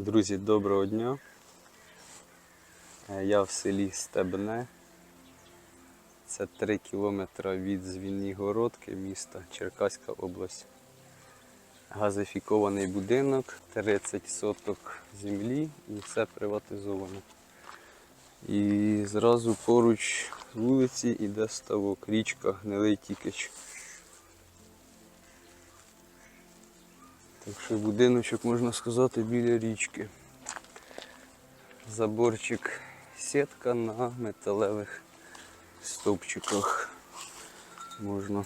Друзі, доброго дня. Е, Я в селі Стебне. Це 3 кілометри від Звінігородки, міста Черкаська область. Газифікований будинок, 30 соток землі і все приватизовано. І зразу поруч вулиці йде ставок, річка Гнилий Тікич. Так що будиночок, можна сказати, біля річки. Заборчик сітка на металевих стовпчиках. Можна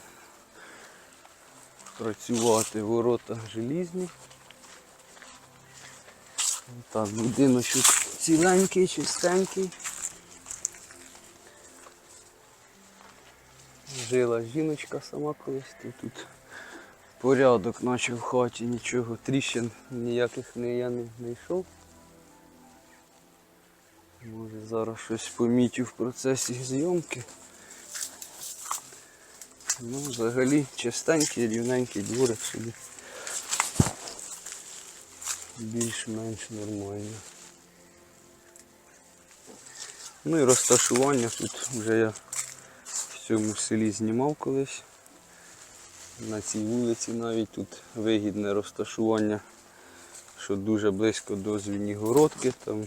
працювати, ворота желізні. Так, будиночок ціленький, чистенький. Жила жіночка сама колись тут. Порядок наче в хаті, нічого, тріщин ніяких не, я не знайшов. Може зараз щось помітю в процесі зйомки. Ну, взагалі чистенький, рівненький дворик собі. Більш-менш нормально. Ну і розташування тут вже я в цьому селі знімав колись. На цій вулиці навіть тут вигідне розташування, що дуже близько до Звінігородки. Там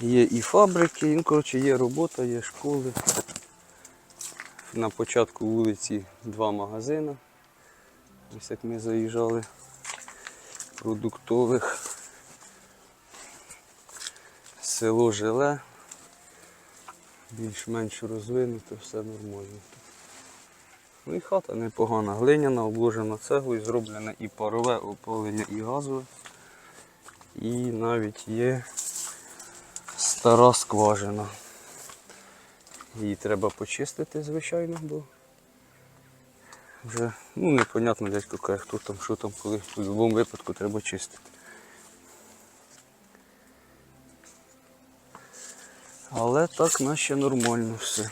є і фабрики, ну, коротше, є робота, є школи. На початку вулиці два магазини. Ось як ми заїжджали продуктових. Село Жиле. Більш-менш розвинуто, все нормально. Ну і хата непогана, глиняна, обложена цеглою, зроблене і парове опалення, і газове. І навіть є стара скважина. Її треба почистити, звичайно, бо вже ну, непонятно дядько каже, хто там, що там, коли в будь-якому випадку треба чистити. Але так наче нормально все.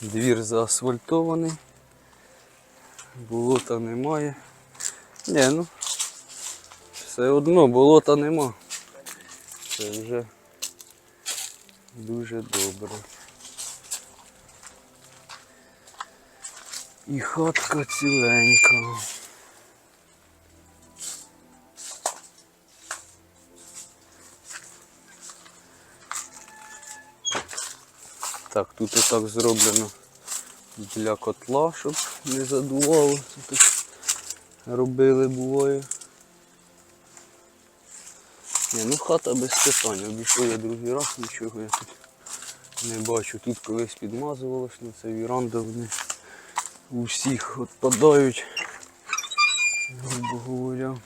Двір заасфальтований. Болота немає. Ні, ну все одно болота нема. Це вже дуже добре. І хатка ціленька. Так, тут отак зроблено для котла, щоб не задувало. Тут робили буває. Ні, ну хата без питань. Обійшов я другий раз, нічого я тут не бачу. Тут колись підмазувалось, ну це віранда, вони у всіх відпадають, грубо говоря.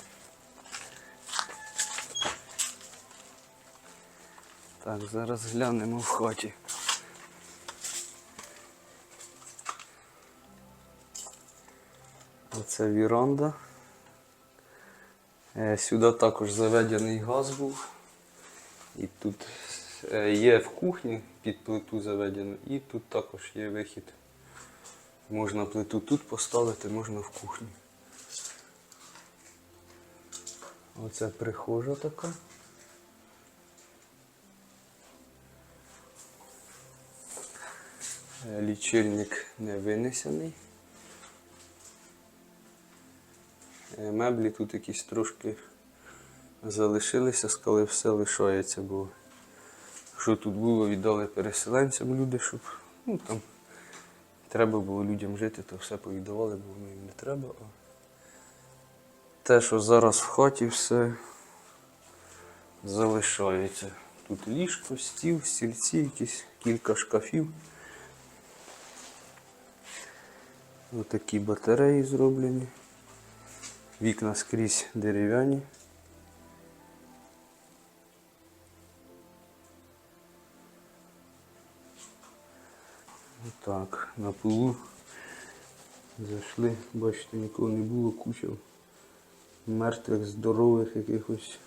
Так, зараз глянемо в хаті. Оце віранда. Е, Сюди також заведений газ був. І тут е, є в кухні під плиту заведено, і тут також є вихід. Можна плиту тут поставити, можна в кухні. Оце прихожа така. Е, Лічильник не винесений. Меблі тут якісь трошки залишилися, сказали, все лишається, бо що тут було, віддали переселенцям люди, щоб ну, там треба було людям жити, то все повіддавали, бо воно їм не треба. А те, що зараз в хаті все залишається. Тут ліжко, стіл, стільці, якісь кілька шкафів. Отакі батареї зроблені. Вікна скрізь дерев'яні. Так, на полу зайшли, бачите, нікого не було, куча мертвих, здорових якихось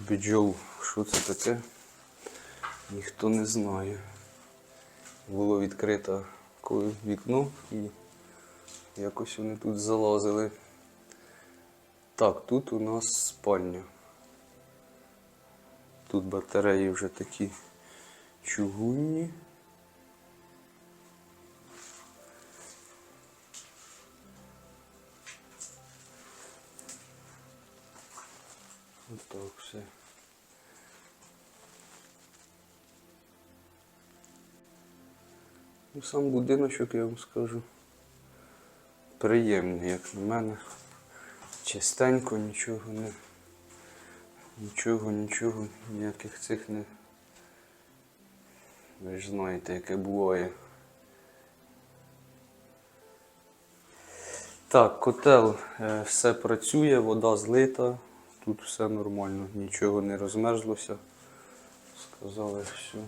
бджол. Що це таке? Ніхто не знає. Було відкрите вікно і Якось вони тут залазили. Так, тут у нас спальня. Тут батареї вже такі чугунні. Отак все. Ну, сам будиночок, я вам скажу, приємний, як на мене. Чистенько, нічого не. Нічого, нічого, ніяких цих не. Ви ж знаєте, яке буває. Так, котел е, все працює, вода злита, тут все нормально, нічого не розмерзлося. Сказали, все,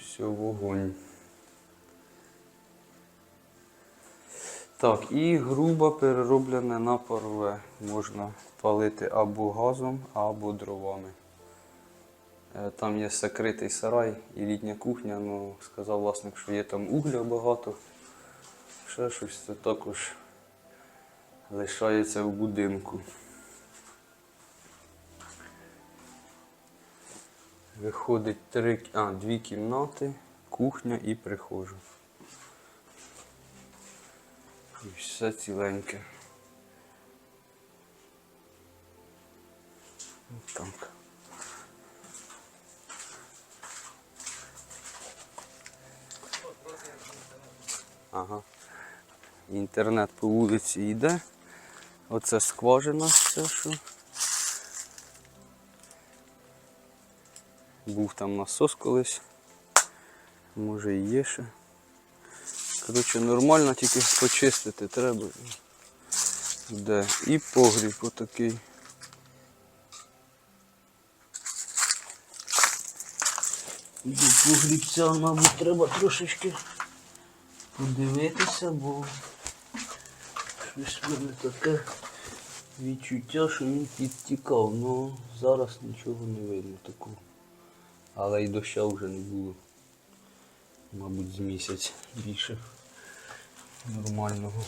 все вогонь. Так, і грубо перероблене на парове. Можна палити або газом, або дровами. Е, Там є закритий сарай і літня кухня, ну сказав власник, що є там угля багато. Ще щось це також лишається в будинку. Виходить три, а, дві кімнати, кухня і прихожа. І все ціленьке. Так. Ага. Інтернет по вулиці йде. Оце скважина все, що. Був там насос колись. Може і є ще. Коротше, нормально, тільки почистити треба. Де. І погріб отакий. Погрібця, мабуть, треба трошечки подивитися, бо щось мене таке відчуття, що він підтікав. Ну зараз нічого не видно такого. Але і доща вже не було. Мабуть, з місяць більше нормального.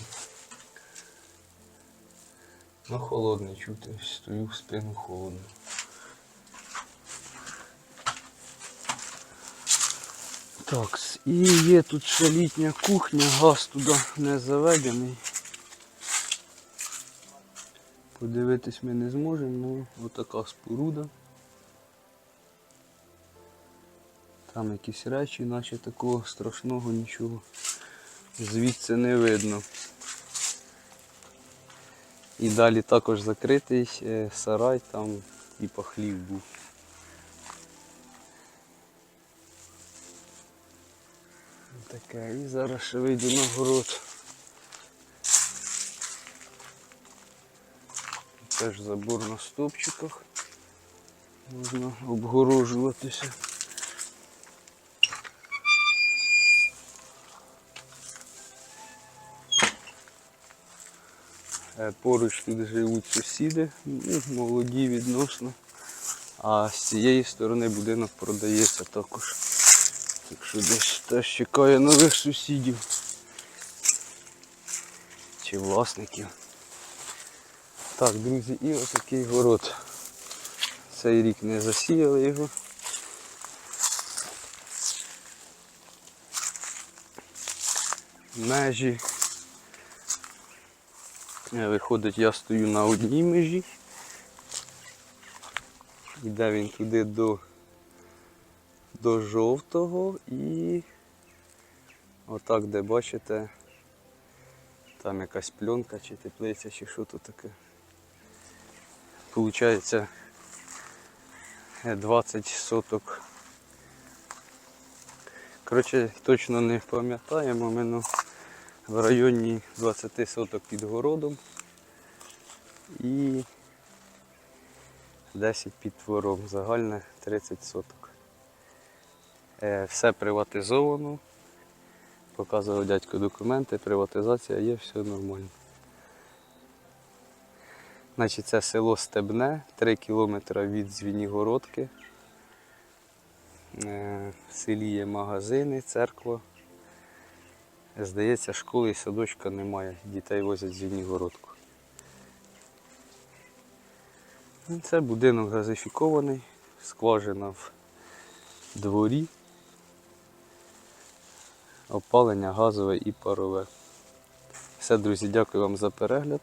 Ну, холодний чути, стою в спину холодно. Так, і є тут ще літня кухня, газ туди не заведений. Подивитись ми не зможемо, ну отака споруда. Там якісь речі, наче такого страшного нічого звідси не видно. І далі також закритий е, сарай, там і хлів був. Таке, і зараз ще вийду на город. Теж забор на стовпчиках. Можна обгорожуватися. Поруч тут живуть сусіди, ну, молоді відносно. А з цієї сторони будинок продається також. Так що десь теж чекає нових сусідів. Чи власників. Так, друзі, і отакий город. Цей рік не засіяли його. Межі. Виходить, я стою на одній межі. Іде він туди до до жовтого і отак, де бачите, там якась пленка чи теплиця, чи що тут таке. Получається е, 20 соток. Коротше, точно не пам'ятаємо, ну, в районі 20 соток під городом і 10 під твором. Загальне 30 соток. Е, Все приватизовано. Показував дядько документи, приватизація є, все нормально. Значить, це село Стебне, 3 кілометри від Звінігородки. Е, В селі є магазини, церква. Здається, школи і садочка немає. Дітей возять Звенігородку. Ну, Це будинок газифікований, скважина в дворі. Опалення газове і парове. Все, друзі, дякую вам за перегляд.